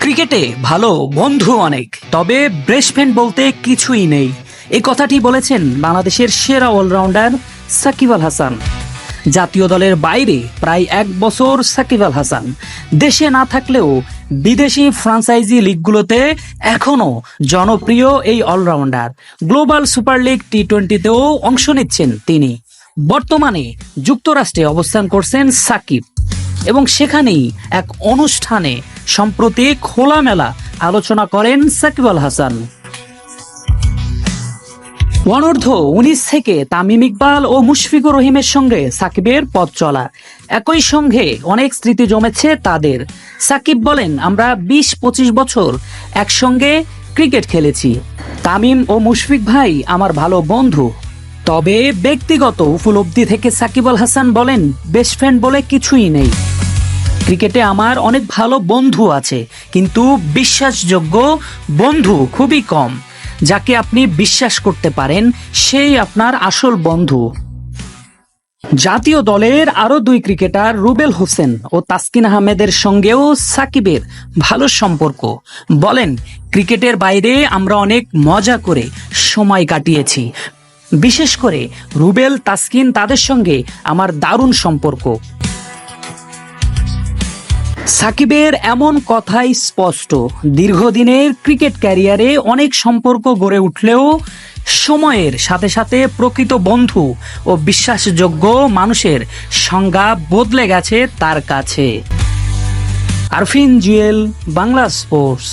ক্রিকেটে ভালো বন্ধু অনেক, তবে বেস্ট ফ্রেন্ড বলতে কিছুই নেই। এই কথাটি বলেছেন বাংলাদেশের সেরা অলরাউন্ডার সাকিব আল হাসান। জাতীয় দলের বাইরে প্রায় এক বছর সাকিব আল হাসান। দেশে না থাকলেও বিদেশি ফ্রাঞ্চাইজি লিগগুলোতে এখনও জনপ্রিয় এই allrounder. Global super league T টোয়েন্টিতেও অংশ নিচ্ছেন তিনি। বর্তমানে যুক্তরাষ্ট্রে অবস্থান করছেন সাকিব। এবং সেখানেই এক অনুষ্ঠানে সম্প্রতি খোলামেলা আলোচনা করেন সাকিব আল হাসান। অনূর্ধ্ব উনিশ থেকে তামিম ইকবাল ও মুশফিকুর রহিমের সঙ্গে সাকিবের পথ চলা। একই সঙ্গে অনেক স্মৃতি জমেছে তাদের। সাকিব বলেন, আমরা বিশ পঁচিশ বছর একসঙ্গে ক্রিকেট খেলেছি। তামিম ও মুশফিক ভাই আমার ভালো বন্ধু। তবে ব্যক্তিগত উপলব্ধি থেকে সাকিব আল হাসান বলেন, বেস্ট ফ্রেন্ড বলে কিছুই নেই। ক্রিকেটে আমার অনেক ভালো বন্ধু আছে, কিন্তু বিশ্বাসযোগ্য বন্ধু খুবই কম। যাকে আপনি বিশ্বাস করতে পারেন, সেই আপনার আসল বন্ধু। জাতীয় দলের আরও দুই ক্রিকেটার রুবেল হোসেন ও তাসকিন আহমেদের সঙ্গেও সাকিবের ভালো সম্পর্ক। বলেন, ক্রিকেটের বাইরে আমরা অনেক মজা করে সময় কাটিয়েছি। বিশেষ করে রুবেল, তাসকিন তাদের সঙ্গে আমার দারুণ সম্পর্ক। সাকিবের এমন কথাই স্পষ্ট। দীর্ঘদিনের ক্রিকেট ক্যারিয়ারে অনেক সম্পর্ক গড়ে উঠলেও সময়ের সাথে সাথে প্রকৃত বন্ধু ও বিশ্বাসযোগ্য মানুষের সংজ্ঞা বদলে গেছে তার কাছে। আরফিন জুয়েল, বাংলা স্পোর্টস।